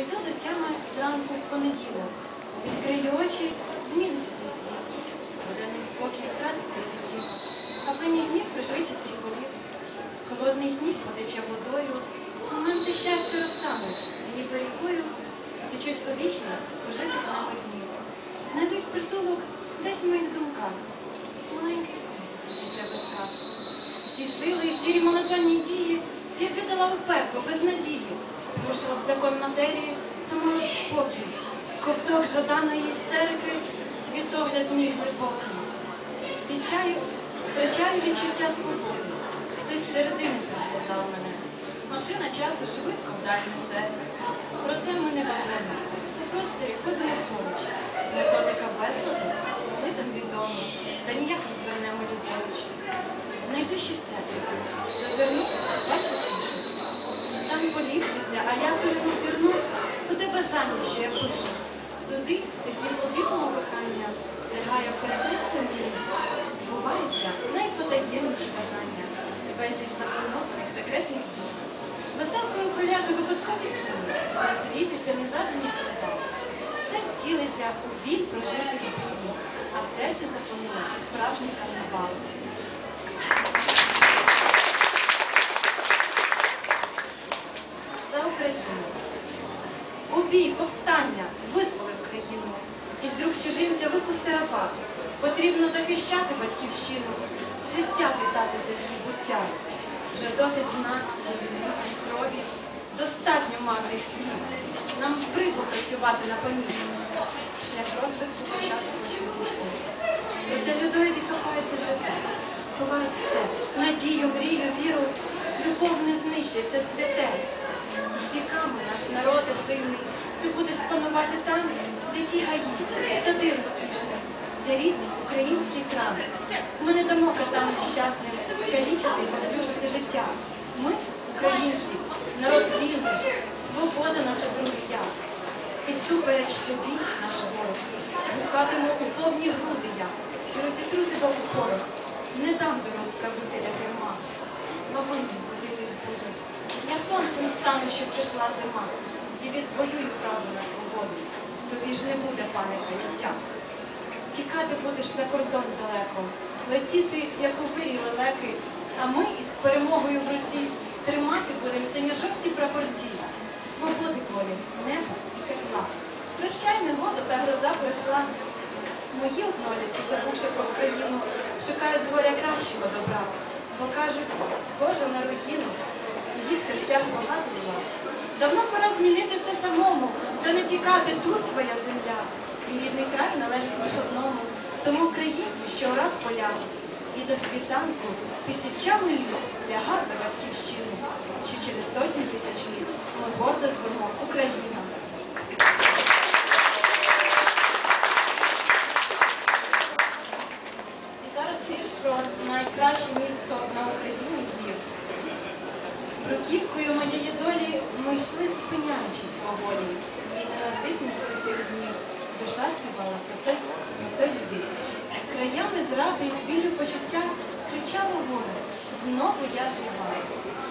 Прийду до тями зранку в понеділок. Відкрию очі, зміниться цей світ. Буденний спокій втратить свій хотів. А пені гнів пришвидшиться і болів. Холодний сніг потече водою. Моменти щастя розтануть, і ніби рікою течуть у вічність прожитих нами днів. Знайдуть притулок десь в моїх думках. Маленький сон, і це без кап. Всі сили і сірі монотонні дії я б віддала у пекло без надії. Порушила б закон матерії, та мала б спокій. Ковток жаданої істерики, світогляд мій глибокий. Відчаю, втрачаю відчуття свободи. Хтось середини прив'язав мене. Машина часу швидко вдаль несе. Проте ми не вагомо. Ми просто і ходимо поруч. Методика безладу, ми там відомо, та ніяк не звернемо ліворуч. Знайду щось тепле. Зазирну, бачу пишу. Стан поліпшиться, а я пірну пірну туди бажання, що я пишу. Туди, де світло кохання, лягає перехрестя мені, збувається найпотаємніші бажання, безліч запланованих секретних дій. Веселкою проляже випадкові сили, засвітиться нежадані провал. Все втілиться у біль прожитих днів, а в серці запланує справжній карнавал. За Україну. У бій, повстання, визволив країну. І з рук чужинця випусти раба. Потрібно захищати батьківщину, життя віддати за її буття. Вже досить з нас цієї лютій крові, достатньо марних слів. Нам вбридло працювати на пані. Шлях розвитку почати почвішки. Проте людоїди хапаються жити, ховають все, надію, мрію, віру. Любов не знищить, це святе. І віками наш народ є сильний. Будеш панувати там, де ті гаї, сади розкішні, де рідний український храм. Ми не дамо катам нещасним калічити і поплюжити життя. Ми, українці, народ вільний, свобода наша друге я. І всупереч тобі, наш ворог, гукатиму у повні груди я, і розітру тебе у порох. Не дам до рук правителя керма. Вогонь будитись буду. Я сонцем стану, що прийшла зима, і відвоюю право на свободу. Тобі ж не буде, пане каюття. Тікати будеш за кордон далеко, летіти, як у вирі лелеки, а ми із перемогою в руці тримати будемо синьо-жовті прапорці, свободи волі, неба і тепла. Прощай, негода та гроза пройшла. Мої однолітки, забувши про Україну, шукають згоря кращого добра, бо кажуть, схожа на руїну, їх серцях багато зла. Давно пора змінити все самому, та не тікати тут твоя земля. Твій рідний край належить лише одному, тому українцю, що орав поля. І до світанку тисячами літ лягав за батьківщину, що через сотні тисяч літ ми гордо звемо Україна. І зараз вірш про найкраще місто на Україні Львів. Бруківкою моєї долі ми йшли, спиняючись поволі, і ненаситністю цих днів душа співала про те, те людей. Краями зради і хвилю почуття кричало горе, знову я жива,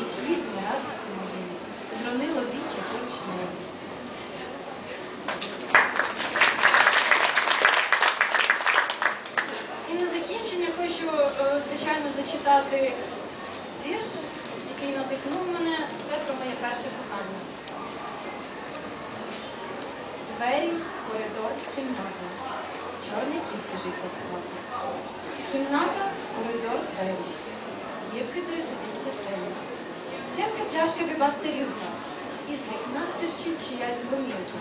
і слізьми радості моєї зронило віче поруч неї. І на закінчення хочу, е, звичайно, зачитати вірш, який надихнув мене. Це про моє перше кохання. Двері, коридор, кімната. Чорний кіт лежить по сходу. Кімната, коридор, двері. Дівки три сидять веселі. Сімки пляшка біба старілка. І з вікна стирчить чиясь гомілка.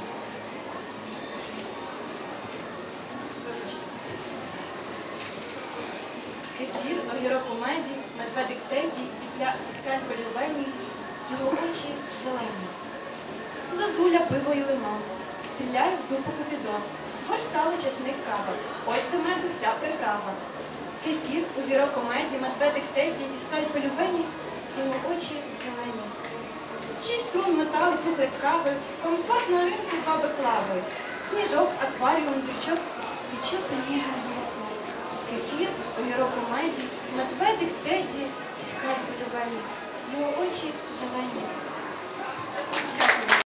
Кефір, огірок у меді, медведик Теді і пля і скальпель у вені, його очі зелені. Зозуля, пиво і лимон, стріляє в дупу купідон, сало, чесник, кава, ось до меду вся приправа. Кефір, огірок у меді, медведик Теді і скальпель у вені, його очі зелені. Шість струн, метали, кухлик кави, комфорт на ринку баби клави, сніжок, акваріум, дрючок і чути ніжний голосок. Кефір, огірок у меді, медведик Тедді і скальпель вені. Його очі зелені.